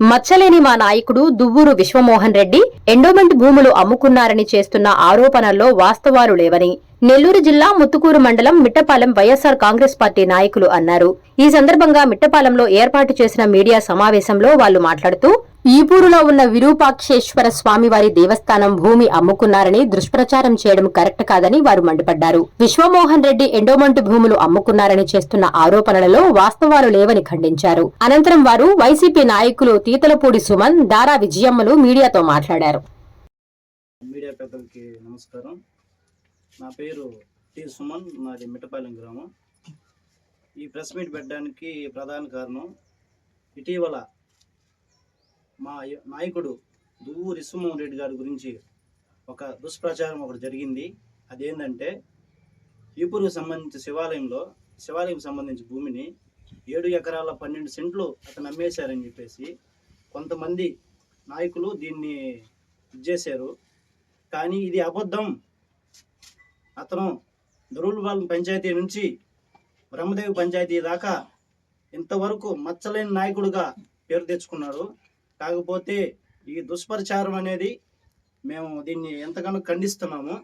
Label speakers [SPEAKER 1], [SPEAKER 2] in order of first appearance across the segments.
[SPEAKER 1] మచ్చలేని మా నాయకుడు దువ్వూరు విశ్వమోహన్ రెడ్డి ఎండోమెంట్ భూములు అమ్ముకున్నారని చేస్తున్న ఆరోపణల్లో వాస్తవాలు లేవని నెల్లూరు జిల్లా ముత్తుకూరు మండలం మిట్టపాలెం వైఎస్సార్ కాంగ్రెస్ పార్టీ నాయకులు అన్నారు. ఈ సందర్భంగా మిట్టపాలెంలో ఏర్పాటు చేసిన మీడియా సమావేశంలో వాళ్ళు మాట్లాడుతూ ఈపూరులో ఉన్న విరూపాక్షేశ్వర స్వామివారి దేవస్థానం భూమి అమ్ముకున్నారని దుష్ప్రచారం చేయడం కరెక్ట్ కాదని వారు మండిపడ్డారు. విశ్వమోహన్ రెడ్డి ఎండోమెంట్ భూములు అమ్ముకున్నారని చేస్తున్న ఆరోపణలలో వాస్తవాలు లేవని ఖండించారు. అనంతరం వారు వైసీపీ నాయకులు తీతలపూడి సుమన్ దారా విజయమ్మలు మీడియాతో మాట్లాడారు.
[SPEAKER 2] మీడియా పెద్దలకి నమస్కారం. నా పేరు టి సుమన్ మాది మిట్టపాలెం గ్రామం. ఈ ప్రెస్ మీట్ పెట్టడానికి ప్రధాన కారణం ఇటీవల మా నాయకుడు దువ్వూరి విశ్వమోహన్ రెడ్డి గారి గురించి ఒక దుష్ప్రచారం ఒకటి జరిగింది. అదేంటంటే ఈపూరుకు సంబంధించి శివాలయంలో శివాలయం సంబంధించి భూమిని ఏడు ఎకరాల పన్నెండు సెంట్లు అతను అమ్మేశారని చెప్పేసి కొంతమంది నాయకులు దీన్ని ఇచ్చేశారు కానీ ఇది అబద్ధం. అతను దొరువులపాలెం పంచాయతీ నుంచి బ్రహ్మదేవి పంచాయతీ దాకా ఇంతవరకు మచ్చలేని నాయకుడుగా పేరు తెచ్చుకున్నాడు. కాకపోతే ఈ దుష్ప్రచారం అనేది మేము దీన్ని ఎంతగానో ఖండిస్తున్నాము.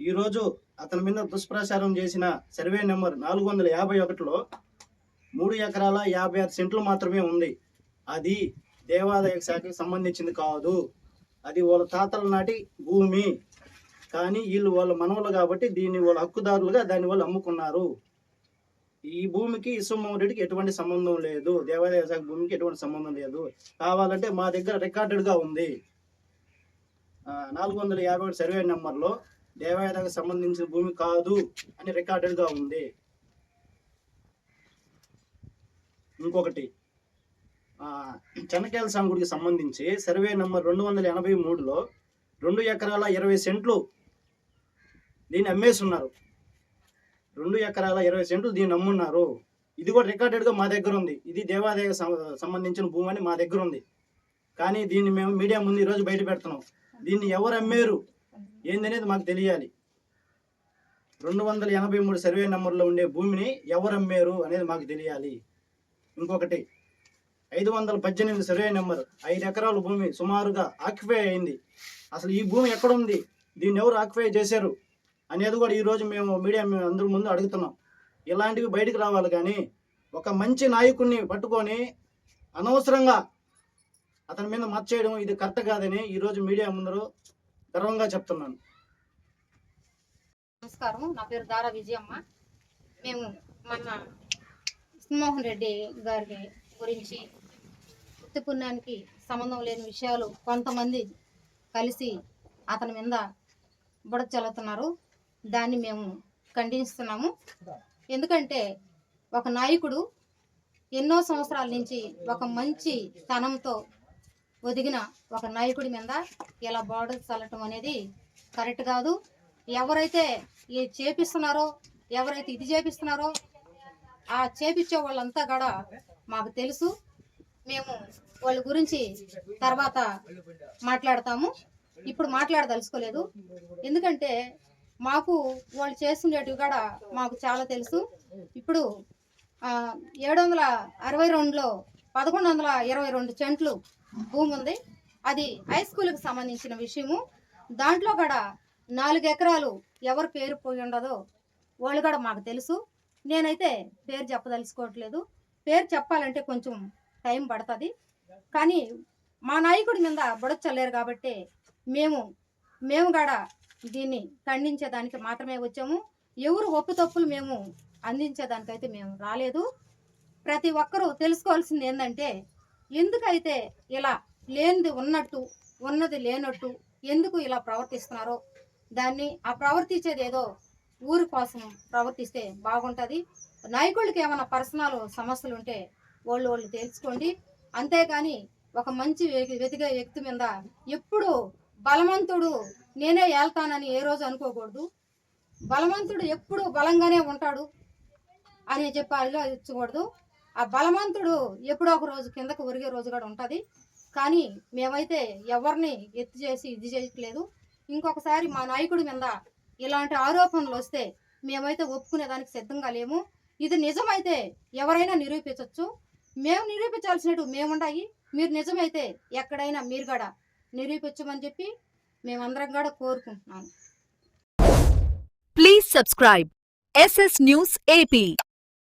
[SPEAKER 2] ఈరోజు అతని మీద దుష్ప్రచారం చేసిన సర్వే నెంబర్ నాలుగు వందల యాభై ఒకటిలో మూడు ఎకరాల యాభై ఆరు సెంట్లు మాత్రమే ఉంది. అది దేవాదాయ శాఖకి సంబంధించింది కాదు. అది వాళ్ళ తాతల నాటి భూమి. కానీ వీళ్ళు వాళ్ళ మనవలు కాబట్టి దీన్ని వాళ్ళ హక్కుదారులుగా దాన్ని వాళ్ళు అమ్ముకున్నారు. ఈ భూమికి ఇసుమోహన్ రెడ్డికి ఎటువంటి సంబంధం లేదు. దేవాదాయ శాఖ భూమికి ఎటువంటి సంబంధం లేదు. కావాలంటే మా దగ్గర రికార్డెడ్గా ఉంది. నాలుగు వందల యాభై ఒకటి సర్వే నెంబర్లో దేవాదాయకు సంబంధించిన భూమి కాదు అని రికార్డెడ్గా ఉంది. ఇంకొకటి చెన్నకేల స్వామి గుడికి సంబంధించి సర్వే నెంబర్ రెండు వందల ఎనభై మూడులో రెండు ఎకరాల ఇరవై సెంట్లు దీన్ని అమ్మేస్తున్నారు రెండు ఎకరాల ఇరవై సెంట్లు దీన్ని అమ్మున్నారు. ఇది కూడా రికార్డెడ్గా మా దగ్గర ఉంది. ఇది దేవాదాయ సంబంధించిన భూమి అని మా దగ్గర ఉంది. కానీ దీన్ని మేము మీడియా ముందు ఈరోజు బయట పెడుతున్నాం. దీన్ని ఎవరు అమ్మారు? ఏందనేది మాకు తెలియాలి. రెండు వందల ఎనభై మూడు సర్వే నెంబర్లో ఉండే భూమిని ఎవరు అమ్మారు అనేది మాకు తెలియాలి. ఇంకొకటి ఐదు వందల పద్దెనిమిది సర్వే నెంబర్ ఐదు ఎకరాల భూమి సుమారుగా ఆక్యుపై అయింది. అసలు ఈ భూమి ఎక్కడ ఉంది? దీన్ని ఎవరు ఆక్యుపై చేశారు? అనేది కూడా ఈరోజు మేము మీడియా మేము అందరి ముందు అడుగుతున్నాం. ఇలాంటివి బయటికి రావాలి కానీ ఒక మంచి నాయకుడిని పట్టుకొని అనవసరంగా అతని మీద మచ్చ చేయడం ఇది కరెక్ట్ కాదని ఈరోజు మీడియా ముందర గర్వంగా చెప్తున్నాను.
[SPEAKER 3] నమస్కారం నా పేరు దారా విజయమ్మ. మేము మన విష్ణుమోహన్ రెడ్డి గారి గురించి వృత్తి పుణ్యానికి సంబంధం లేని విషయాలు కొంతమంది కలిసి అతని మీద బుడ చల్లుతున్నారు. దాన్ని మేము ఖండిస్తున్నాము. ఎందుకంటే ఒక నాయకుడు ఎన్నో సంవత్సరాల నుంచి ఒక మంచి తనంతో ఒదిగిన ఒక నాయకుడి మీద ఇలా బోర్డు చల్లటం అనేది కరెక్ట్ కాదు. ఎవరైతే ఇది చేపిస్తున్నారో ఎవరైతే ఇది చేపిస్తున్నారో ఆ చేపించే వాళ్ళంతా కూడా మాకు తెలుసు. మేము వాళ్ళ గురించి తర్వాత మాట్లాడతాము. ఇప్పుడు మాట్లాడదలుచుకోలేదు. ఎందుకంటే మాకు వాళ్ళు చేస్తుండేటివి కూడా మాకు చాలా తెలుసు. ఇప్పుడు ఏడు వందల అరవై రెండులో పదకొండు వందల ఇరవై రెండు చెంట్లు భూమి ఉంది. అది హై స్కూల్కి సంబంధించిన విషయము. దాంట్లో కూడా నాలుగు ఎకరాలు ఎవరు పేరు పోయి ఉండదో వాళ్ళు కూడా మాకు తెలుసు. నేనైతే పేరు చెప్పదలుచుకోవట్లేదు. పేరు చెప్పాలంటే కొంచెం టైం పడుతుంది. కానీ మా నాయకుడి మీద బుడచ్చలేరు కాబట్టి మేము మేము కూడా దీన్ని ఖండించేదానికి మాత్రమే వచ్చాము. ఎవరు ఒప్పు తప్పులు మేము అందించేదానికైతే మేము రాలేదు. ప్రతి ఒక్కరూ తెలుసుకోవాల్సింది ఏంటంటే ఎందుకైతే ఇలా లేనిది ఉన్నట్టు ఉన్నది లేనట్టు ఎందుకు ఇలా ప్రవర్తిస్తున్నారో దాన్ని ఆ ప్రవర్తించేది ఏదో ఊరి కోసం ప్రవర్తిస్తే బాగుంటుంది. నాయకులకి ఏమైనా పర్సనల్ సమస్యలు ఉంటే వాళ్ళు వాళ్ళు తెలుసుకోండి. అంతేకాని ఒక మంచి వెతిగే వ్యక్తి మీద ఎప్పుడూ బలవంతుడు నేనే వెళ్తానని ఏ రోజు అనుకోకూడదు. బలవంతుడు ఎప్పుడు బలంగానే ఉంటాడు అని చెప్పి ఆలోచించకూడదు ఆ బలవంతుడు ఎప్పుడో ఒక రోజు కిందకు ఒరిగే రోజు కూడా ఉంటుంది. కానీ మేమైతే ఎవరిని ఎత్తి చేసి ఇది చేయట్లేదు. ఇంకొకసారి మా నాయకుడి మీద ఇలాంటి ఆరోపణలు వస్తే మేమైతే ఒప్పుకునేదానికి సిద్ధంగా లేము. ఇది నిజమైతే ఎవరైనా నిరూపించవచ్చు మేము నిరూపించాల్సినట్టు మేముండాయి. మీరు నిజమైతే ఎక్కడైనా మీరు కూడా నిరూపించమని చెప్పి మేమందరం కూడా కోరుకుంటున్నాం
[SPEAKER 4] please subscribe SS news AP